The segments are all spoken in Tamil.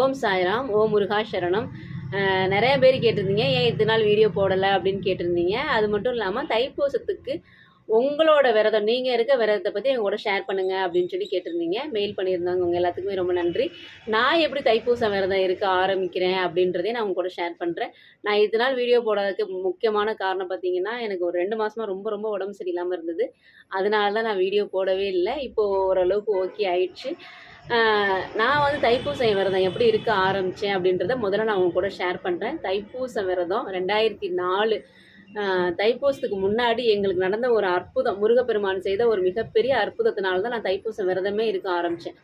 ஓம் சாய்ராம் ஓம் முருகா சரணம். நிறைய பேர் கேட்டிருந்தீங்க ஏன் இத்தனை நாள் வீடியோ போடலை? அப்படின்னு கேட்டிருந்தீங்க. அது மட்டும் இல்லாமல் தைப்பூசத்துக்கு உங்களோட விரதம் நீங்கள் இருக்க விரதத்தை பற்றி எங்களோட ஷேர் பண்ணுங்க அப்படின்னு சொல்லி கேட்டிருந்தீங்க. மெயில் பண்ணியிருந்தாங்க உங்கள் எல்லாத்துக்குமே ரொம்ப நன்றி. நான் எப்படி தைப்பூசம் விரதம் இருக்க ஆரம்பிக்கிறேன் அப்படின்றதையும் நான் உங்க கூட ஷேர் பண்ணுறேன் நான் இத்தனை நாள் வீடியோ போடாததுக்கு முக்கியமான காரணம் பார்த்தீங்கன்னா எனக்கு ஒரு ரெண்டு மாதமாக ரொம்ப ரொம்ப உடம்பு சரியில்லாமல் இருந்தது. அதனால தான் நான் வீடியோ போடவே இல்லை. இப்போது ஓரளவுக்கு ஓகே ஆயிடுச்சு. நான் வந்து தைப்பூச விரதம் எப்படி இருக்க ஆரம்பித்தேன் அப்படின்றத முதல்ல நான் உங்க கூட ஷேர் பண்ணுறேன் தைப்பூச விரதம் ரெண்டாயிரத்தி நாலு தைப்பூசத்துக்கு முன்னாடி எங்களுக்கு நடந்த ஒரு அற்புதம் முருகப்பெருமான் செய்த ஒரு மிகப்பெரிய அற்புதத்தினால தான் நான் தைப்பூச விரதமே இருக்க ஆரம்பித்தேன்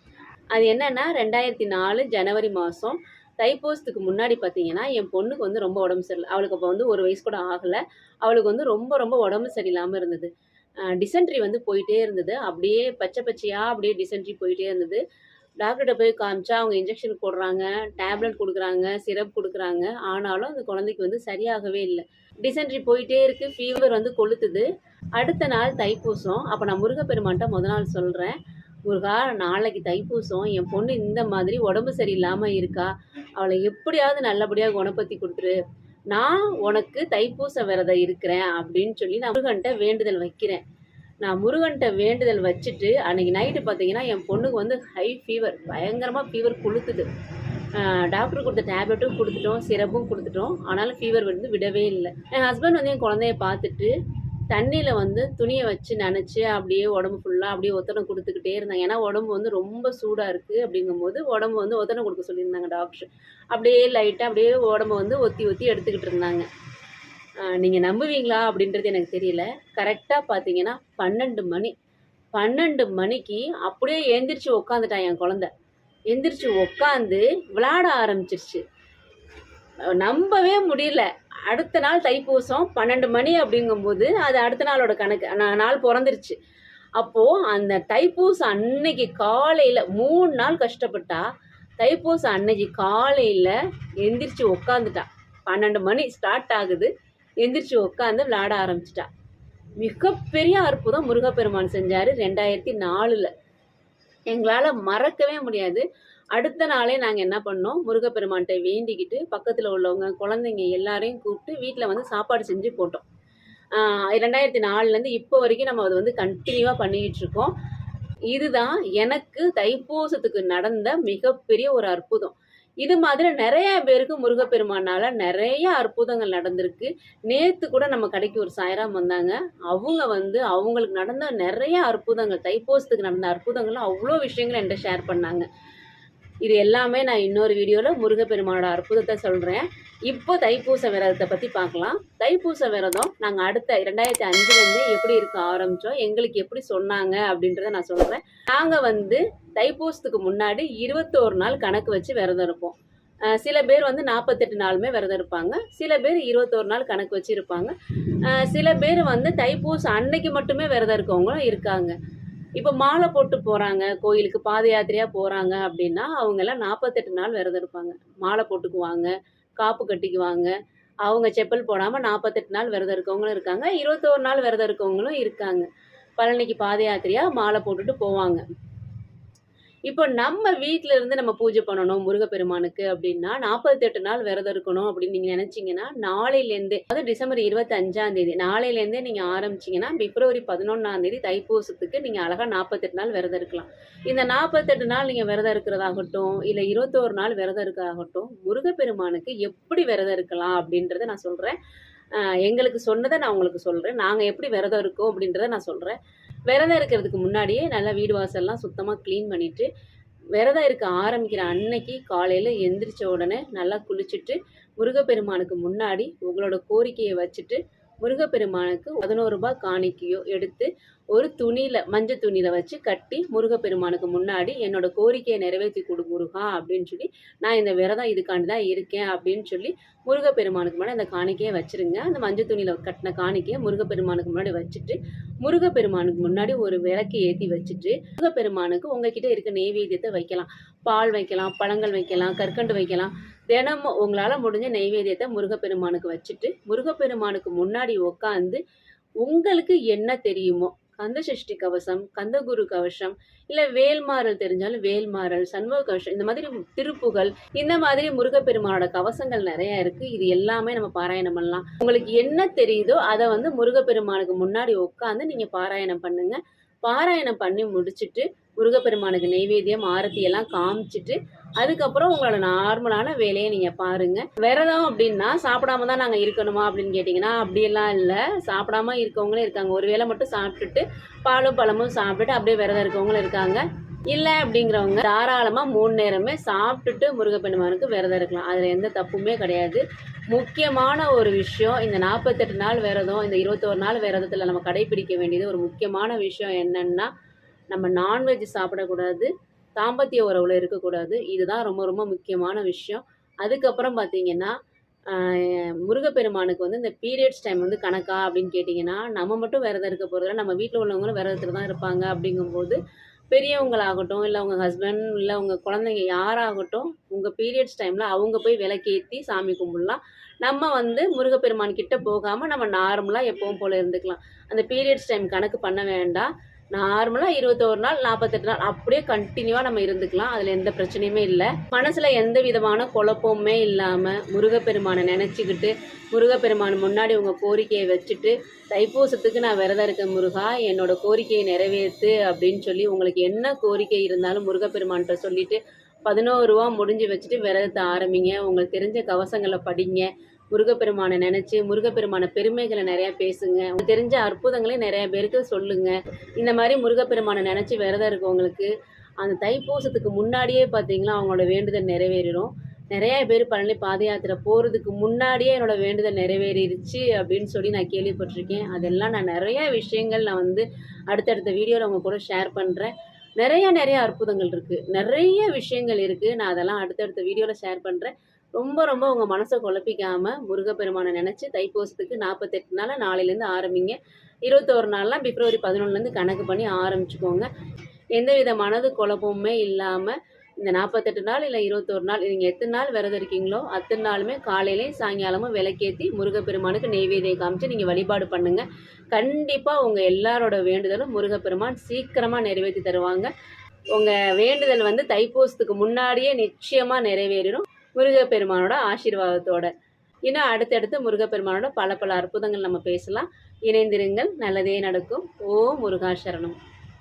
அது என்னன்னா ரெண்டாயிரத்தி நாலு ஜனவரி மாதம் தைப்பூசத்துக்கு முன்னாடி பார்த்தீங்கன்னா என் பொண்ணுக்கு வந்து ரொம்ப உடம்பு சரியில்லை. அவளுக்கு அப்போ வந்து ஒரு வயசு கூட ஆகலை. அவளுக்கு வந்து ரொம்ப ரொம்ப உடம்பு சரியில்லாமல் இருந்தது. டிசென்ட்ரி வந்து போயிட்டே இருந்தது. அப்படியே பச்சை பச்சையாக அப்படியே டிசென்ட்ரி போயிட்டே இருந்தது. டாக்டர்கிட்ட போய் காமிச்சா அவங்க இன்ஜெக்ஷன் போடுறாங்க டேப்லெட் கொடுக்குறாங்க சிரப் கொடுக்குறாங்க. ஆனாலும் அந்த குழந்தைக்கு வந்து சரியாகவே இல்லை. டிசென்ட்ரி போயிட்டே இருக்குது ஃபீவர் வந்து கொளுத்துது. அடுத்த நாள் தைப்பூசம். அப்போ நான் முருகப்பெருமான்ட்ட முத நாள் சொல்கிறேன் முருகா நாளைக்கு தைப்பூசம். என் பொண்ணு இந்த மாதிரி உடம்பு சரியில்லாமல் இருக்கா? அவளை எப்படியாவது நல்லபடியாக குணப்படுத்தி கொடுத்துரு. நான் உனக்கு தைப்பூச விரதம் இருக்கிறேன் அப்படின்னு சொல்லி நான் முருகன்ட்ட வேண்டுதல் வைக்கிறேன். நான் முருகன்கிட்ட வேண்டுதல் வச்சுட்டு அன்னைக்கு நைட்டு பார்த்தீங்கன்னா என் பொண்ணுக்கு வந்து ஹை ஃபீவர் பயங்கரமாக ஃபீவர் கொளுத்துது. டாக்டர் கொடுத்த டேப்லெட்டும் கொடுத்துட்டோம் சிரப்பும் கொடுத்துட்டோம். ஆனாலும் ஃபீவர் வந்து விடவே இல்லை. என் ஹஸ்பண்ட் வந்து என் குழந்தைய பார்த்துட்டு தண்ணியில் வந்து துணியை வச்சு நினச்சி அப்படியே உடம்பு ஃபுல்லாக அப்படியே ஒத்தனை கொடுத்துக்கிட்டே இருந்தாங்க. ஏன்னா உடம்பு வந்து ரொம்ப சூடாக இருக்குது அப்படிங்கும்போது உடம்பு வந்து ஒத்தனை கொடுக்க சொல்லியிருந்தாங்க டாக்டர் அப்படியே லைட்டாக அப்படியே உடம்பு வந்து ஒத்தி ஒத்தி எடுத்துக்கிட்டு இருந்தாங்க. நீங்கள் நம்புவீங்களா அப்படின்றது எனக்கு தெரியல. கரெக்டாக பார்த்தீங்கன்னா பன்னெண்டு மணி. பன்னெண்டு மணிக்கு அப்படியே எந்திரிச்சு உக்காந்துட்டான் என் குழந்த. எந்திரிச்சு உக்காந்து விளாட ஆரம்பிச்சிருச்சு. நம்பவே முடியல. அடுத்த நாள் தைப்பூசம் பன்னெண்டு மணி அப்படிங்கும்போது அது அடுத்த நாளோட கணக்கு. நாள் பிறந்துருச்சு. அப்போது அந்த தைப்பூசம் அன்னைக்கு காலையில் மூணு நாள் கஷ்டப்பட்டா தைப்பூசம் அன்னைக்கு காலையில் எந்திரிச்சு உக்காந்துட்டா. பன்னெண்டு மணி ஸ்டார்ட் ஆகுது. எந்திரிச்சு உட்காந்து விளையாட ஆரம்பிச்சிட்டா. மிகப்பெரிய அற்புதம் முருகப்பெருமான் செஞ்சார் ரெண்டாயிரத்தி நாலில் எங்களால் மறக்கவே முடியாது. அடுத்த நாளே நாங்கள் என்ன பண்ணோம்? முருகப்பெருமான்கிட்ட வேண்டிக்கிட்டு பக்கத்தில் உள்ளவங்க குழந்தைங்க எல்லாரையும் கூப்பிட்டு வீட்டில் வந்து சாப்பாடு செஞ்சு போட்டோம். ரெண்டாயிரத்தி நாலுலேருந்து இப்போ வரைக்கும் நம்ம அதை வந்து கண்டினியூவாக பண்ணிக்கிட்டு இருக்கோம். இதுதான் எனக்கு தைப்பூசத்துக்கு நடந்த மிகப்பெரிய ஒரு அற்புதம். இது மாதிரி நிறைய பேருக்கு முருகப்பெருமானால நிறைய அற்புதங்கள் நடந்திருக்கு. நேத்து கூட நம்ம கடைக்கு ஒரு சாயராம் வந்தாங்க. அவங்க வந்து அவங்களுக்கு நடந்த நிறைய அற்புதங்கள் தைப்பூசத்துக்கு நடந்த அற்புதங்கள் அவ்வளோ விஷயங்கள் என்கிட்ட ஷேர் பண்ணாங்க. இது எல்லாமே நான் இன்னொரு வீடியோவில் முருகப்பெருமானோட அற்புதத்தை சொல்கிறேன் இப்போ தைப்பூச விரதத்தை பற்றி பார்க்கலாம். தைப்பூச விரதம் நாங்கள் அடுத்த ரெண்டாயிரத்தி அஞ்சுலேருந்து எப்படி இருக்க ஆரம்பித்தோம் எங்களுக்கு எப்படி சொன்னாங்க அப்படின்றத நான் சொல்கிறேன் நாங்கள் வந்து தைப்பூசத்துக்கு முன்னாடி இருபத்தோரு நாள் கணக்கு வச்சு விரதம் இருப்போம். சில பேர் வந்து நாற்பத்தெட்டு நாளுமே விரதம் இருப்பாங்க. சில பேர் இருபத்தோரு நாள் கணக்கு வச்சு இருப்பாங்க. சில பேர் வந்து தைப்பூசம் அன்னைக்கு மட்டுமே விரதம் இருக்கவங்களும் இருக்காங்க. இப்போ மாலை போட்டு போகிறாங்க கோயிலுக்கு பாத யாத்திரையாக போகிறாங்க அப்படின்னா அவங்கெல்லாம் நாற்பத்தெட்டு நாள் விரதம் இருப்பாங்க. மாலை போட்டுக்குவாங்க காப்பு கட்டிக்குவாங்க. அவங்க செப்பல் போடாமல் நாற்பத்தெட்டு நாள் விரதம் இருக்கவங்களும் இருக்காங்க. இருபத்தோரு நாள் விரதம் இருக்கவங்களும் இருக்காங்க. பழனிக்கு பாத யாத்திரையாக மாலை போட்டுட்டு போவாங்க. இப்போ நம்ம வீட்டில இருந்து நம்ம பூஜை பண்ணணும் முருகப்பெருமானுக்கு அப்படின்னா நாற்பத்தெட்டு நாள் விரதம் இருக்கணும் அப்படின்னு நீங்கள் நினைச்சீங்கன்னா நாளையிலேருந்தே அதாவது டிசம்பர் இருபத்தஞ்சாம் தேதி நாளையிலேருந்தே நீங்கள் ஆரம்பிச்சீங்கன்னா பிப்ரவரி பதினொன்னாம் தேதி தைப்பூசத்துக்கு நீங்கள் அழகா நாற்பத்தெட்டு நாள் விரதம் இருக்கலாம். இந்த நாற்பத்தெட்டு நாள் நீங்கள் விரதம் இருக்கிறதாகட்டும் இல்லை இருபத்தோரு நாள் விரதம் இருக்கிறதாகட்டும் முருகப்பெருமானுக்கு எப்படி விரதம் இருக்கலாம் அப்படின்றத நான் சொல்கிறேன் எங்களுக்கு சொன்னதை நான் உங்களுக்கு சொல்கிறேன் நாங்கள் எப்படி விரதம் இருக்கோம் அப்படின்றத நான் சொல்கிறேன் விரதம் இருக்கிறதுக்கு முன்னாடியே நல்லா வீடு வாசல்லாம் சுத்தமாக க்ளீன் பண்ணிவிட்டு விரதம் இருக்க ஆரம்பிக்கிற அன்னைக்கு காலையில் எந்திரிச்ச உடனே நல்லா குளிச்சுட்டு முருகப்பெருமானுக்கு முன்னாடி உங்களோட கோரிக்கையை வச்சுட்டு முருகப்பெருமானுக்கு பதினோரு ரூபாய் காணிக்கையோ எடுத்து ஒரு துணியில் மஞ்சள் துணியில் வச்சு கட்டி முருகப்பெருமானுக்கு முன்னாடி என்னோட கோரிக்கையை நிறைவேற்றி கொடு முருகா அப்படின்னு சொல்லி நான் இந்த விரதம் இதுக்காண்டி தான் இருக்கேன் அப்படின்னு சொல்லி முருகப்பெருமானுக்கு முன்னாடி அந்த காணிக்கையை வச்சிருங்க. அந்த மஞ்சள் துணியில் கட்டின காணிக்கையை முருகப்பெருமானுக்கு முன்னாடி வச்சுட்டு முருகப்பெருமானுக்கு முன்னாடி ஒரு விளக்கு ஏற்றி வச்சுட்டு முருகப்பெருமானுக்கு உங்ககிட்ட இருக்க நெய்வேத்தியத்தை வைக்கலாம். பால் வைக்கலாம் பழங்கள் வைக்கலாம் கற்கண்டு வைக்கலாம். தினமும் உங்களால் முடிஞ்ச நெய்வேத்தியத்தை முருகப்பெருமானுக்கு வச்சுட்டு முருகப்பெருமானுக்கு முன்னாடி உட்காந்து உங்களுக்கு என்ன தெரியுமோ? கந்த சஷ்டி கவசம் கந்தகுரு கவசம் இல்லை வேல்மாறல் தெரிஞ்சாலும் வேல்மாறல் சண்முக கவசம் இந்த மாதிரி திருப்புகள் இந்த மாதிரி முருகப்பெருமானோட கவசங்கள் நிறைய இருக்கு. இது எல்லாமே நம்ம பாராயணம் பண்ணலாம். உங்களுக்கு என்ன தெரியுதோ அதை வந்து முருகப்பெருமானுக்கு முன்னாடி உட்காந்து நீங்க பாராயணம் பண்ணுங்க. பாராயணம் பண்ணி முடிச்சுட்டு முருகப்பெருமானுக்கு நெய்வேத்தியம் ஆரத்தி எல்லாம் காமிச்சிட்டு அதுக்கப்புறம் உங்களோட நார்மலான வேலையை நீங்க பாருங்க. விரதம் அப்படின்னா சாப்பிடாம தான் நாங்க இருக்கணுமா அப்படின்னு கேட்டிங்கன்னா அப்படியெல்லாம் இல்லை. சாப்பிடாம இருக்கவங்களும் இருக்காங்க. ஒரு வேளை மட்டும் சாப்பிட்டுட்டு பாலும் பழமும் சாப்பிட்டுட்டு அப்படியே விரதம் இருக்கவங்களும் இருக்காங்க. இல்லை அப்படிங்கிறவங்க தாராளமாக மூணு நேரமே சாப்பிட்டுட்டு முருகப்பெருமானுக்கு விரதம் இருக்கலாம். அதில் எந்த தப்புமே கிடையாது. முக்கியமான ஒரு விஷயம் இந்த நாற்பத்தெட்டு நாள் விரதம் இந்த இருபத்தோரு நாள் விரதத்தில் நம்ம கடைபிடிக்க வேண்டியது ஒரு முக்கியமான விஷயம் என்னன்னா நம்ம நான்வெஜ் சாப்பிடக்கூடாது தாம்பத்திய உறவில் இருக்கக்கூடாது. இதுதான் ரொம்ப ரொம்ப முக்கியமான விஷயம். அதுக்கப்புறம் பார்த்தீங்கன்னா முருகப்பெருமானுக்கு வந்து இந்த பீரியட்ஸ் டைம் வந்து கணக்கா அப்படின்னு கேட்டிங்கன்னா நம்ம மட்டும் விரதம் இருக்க போகிறதில்ல நம்ம வீட்டில் உள்ளவங்களும் விரதத்தில் தான் இருப்பாங்க அப்படிங்கும்போது பெரியவங்களாகட்டும் இல்லை உங்கள் ஹஸ்பண்ட் இல்லை உங்கள் குழந்தைங்க யாராகட்டும் உங்கள் பீரியட்ஸ் டைமில் அவங்க போய் விளக்கேற்றி சாமி கும்பிடலாம். நம்ம வந்து முருகப்பெருமான் கிட்ட போகாமல் நம்ம நார்மலாக எப்பவும் போல் இருந்துக்கலாம். அந்த பீரியட்ஸ் டைம் கணக்கு பண்ண வேண்டாம். நார்மலாக இருபத்தோரு நாள் நாற்பத்தெட்டு நாள் அப்படியே கண்டினியூவாக நம்ம இருந்துக்கலாம். அதில் எந்த பிரச்சனையுமே இல்லை. மனசில் எந்த விதமான குழப்பமுமே இல்லாமல் முருகப்பெருமானை நினச்சிக்கிட்டு முருகப்பெருமான் முன்னாடி உங்கள் கோரிக்கையை வச்சுட்டு தைப்பூசத்துக்கு நான் விரதம் இருக்கேன் முருகா என்னோட கோரிக்கையை நிறைவேற்று அப்படின்னு சொல்லி உங்களுக்கு என்ன கோரிக்கை இருந்தாலும் முருகப்பெருமான்கிட்ட சொல்லிட்டு பதினோரு ரூபா முடிஞ்சு வச்சுட்டு விரதத்தை ஆரம்பிங்க. உங்களுக்கு தெரிஞ்ச கவசங்களை படிங்க. முருகப்பெருமானை நினச்சி முருகப்பெருமான பெருமைகளை நிறையா பேசுங்க. உங்களுக்கு தெரிஞ்ச அற்புதங்களையும் நிறைய பேருக்கு சொல்லுங்க. இந்த மாதிரி முருகப்பெருமானை நினச்சி விரதம் இருக்கவங்களுக்கு அந்த தைப்பூசத்துக்கு முன்னாடியே பார்த்தீங்களா அவங்களோட வேண்டுதல் நிறைவேறிடும். நிறைய பேர் பழனி பாத யாத்திரை போகிறதுக்கு முன்னாடியே என்னோட வேண்டுதல் நிறைவேறிடுச்சு அப்படின்னு சொல்லி நான் கேள்விப்பட்டிருக்கேன். அதெல்லாம் நான் நிறைய விஷயங்கள் நான் வந்து அடுத்தடுத்த வீடியோவில் அவங்க கூட ஷேர் பண்ணுறேன் நிறைய நிறைய அற்புதங்கள் இருக்குது நிறைய விஷயங்கள் இருக்குது நான் அதெல்லாம் அடுத்தடுத்த வீடியோவில் ஷேர் பண்ணுறேன் ரொம்ப ரொம்ப உங்கள் மனசை குழப்பிக்காமல் முருகப்பெருமானை நினச்சி தைப்பூசத்துக்கு நாற்பத்தெட்டு நாள் நாளையிலேருந்து ஆரம்பிங்க. இருபத்தோரு நாள்லாம் பிப்ரவரி பதினொன்றுலேருந்து கணக்கு பண்ணி ஆரம்பிச்சுக்கோங்க. எந்த வித மனது குழப்பமுமே இல்லாமல் இந்த நாற்பத்தெட்டு நாள் இல்லை இருபத்தோரு நாள் நீங்கள் எத்தனை நாள் விரதம் இருக்கீங்களோ அத்தனை நாளுமே காலையிலையும் சாயங்காலமும் விளக்கேற்றி முருகப்பெருமானுக்கு நெய்வேதியம் காமிச்சு நீங்கள் வழிபாடு பண்ணுங்கள் கண்டிப்பாக உங்கள் எல்லாரோட வேண்டுதலும் முருகப்பெருமான் சீக்கிரமாக நிறைவேற்றி தருவாங்க. உங்கள் வேண்டுதல் வந்து தைப்பூசத்துக்கு முன்னாடியே நிச்சயமாக நிறைவேறிடும் முருகப்பெருமானோட ஆசீர்வாதத்தோட. இன்னும் அடுத்தடுத்து முருகப்பெருமானோட பல பல அற்புதங்கள் நம்ம பேசலாம். இணைந்திருங்கள். நல்லதே நடக்கும். ஓ முருகாசரணம்.